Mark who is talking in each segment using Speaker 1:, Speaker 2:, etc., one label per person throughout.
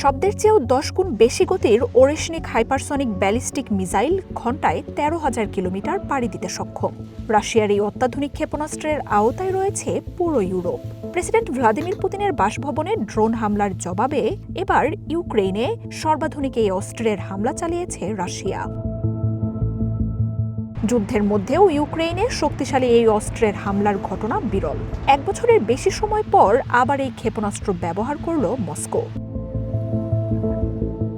Speaker 1: শব্দের চেয়েও দশ গুণ বেশি গতির ওরেশনিক হাইপারসনিক ব্যালিস্টিক মিসাইল ঘন্টায় তেরো হাজার কিলোমিটার পাড়ি দিতে সক্ষম। রাশিয়ার এই অত্যাধুনিক ক্ষেপণাস্ত্রের আওতায় রয়েছে পুরো ইউরোপ। প্রেসিডেন্ট ভ্লাদিমির পুতিনের বাসভবনে ড্রোন হামলার জবাবে এবার ইউক্রেনে সর্বাধুনিক এই অস্ত্রের হামলা চালিয়েছে রাশিয়া। যুদ্ধের মধ্যেও ইউক্রেনে শক্তিশালী এই অস্ত্রের হামলার ঘটনা বিরল। এক বছরের বেশি সময় পর আবার এই ক্ষেপণাস্ত্র ব্যবহার করল মস্কো।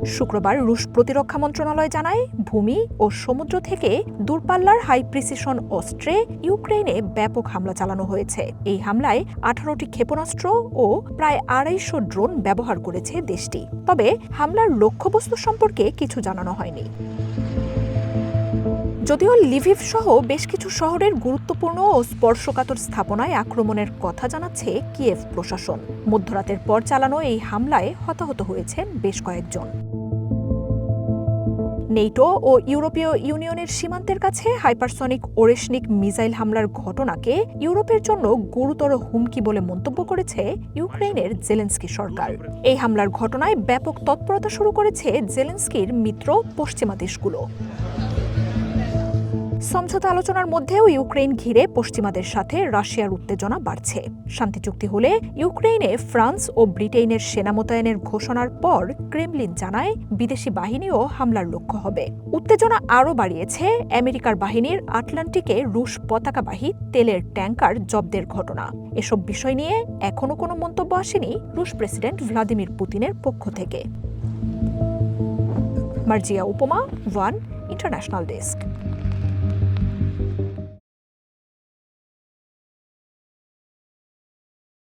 Speaker 1: শুক্রবার রুশ প্রতিরক্ষা মন্ত্রণালয় জানায়, ভূমি ও সমুদ্র থেকে দূরপাল্লার হাই প্রিসিশন অস্ত্রে ইউক্রেনে ব্যাপক হামলা চালানো হয়েছে। এই হামলায় আঠারোটি ক্ষেপণাস্ত্র ও প্রায় আড়াইশো ড্রোন ব্যবহার করেছে দেশটি। তবে হামলার লক্ষ্যবস্তু সম্পর্কে কিছু জানানো হয়নি। যদিও লিভিভ সহ বেশ কিছু শহরের গুরুত্বপূর্ণ ও স্পর্শকাতর স্থাপনায় আক্রমণের কথা জানাচ্ছে কিয়েভ প্রশাসন। মধ্যরাতের পর চালানো এই হামলায় হতাহত হয়েছেন বেশ কয়েকজন। নেটো ও ইউরোপীয় ইউনিয়নের সীমান্তের কাছে হাইপারসনিক ওরেশনিক মিসাইল হামলার ঘটনাকে ইউরোপের জন্য গুরুতর হুমকি বলে মন্তব্য করেছে ইউক্রেনের জেলেন্সকি সরকার। এই হামলার ঘটনায় ব্যাপক তৎপরতা শুরু করেছে জেলেন্সকির মিত্র পশ্চিমা দেশগুলো। সমঝোতা আলোচনার মধ্যেও ইউক্রেন ঘিরে পশ্চিমাদের সাথে রাশিয়ার উত্তেজনা বাড়ছে। শান্তি চুক্তি হলে ইউক্রেনে ফ্রান্স ও ব্রিটেনের সেনা মোতায়েনের ঘোষণার পর ক্রেমলিন জানায় বিদেশি বাহিনীও হামলার লক্ষ্য হবে। উত্তেজনা আরও বাড়িয়েছে আমেরিকার বাহিনীর আটলান্টিকে রুশ পতাকাবাহী তেলের ট্যাঙ্কার জব্দের ঘটনা। এসব বিষয় নিয়ে এখনও কোনো মন্তব্য আসেনি রুশ প্রেসিডেন্ট ভ্লাদিমির পুতিনের পক্ষ থেকে। মার্জিয়া উপমা, ওয়ান ইন্টারন্যাশনাল ডেস্ক।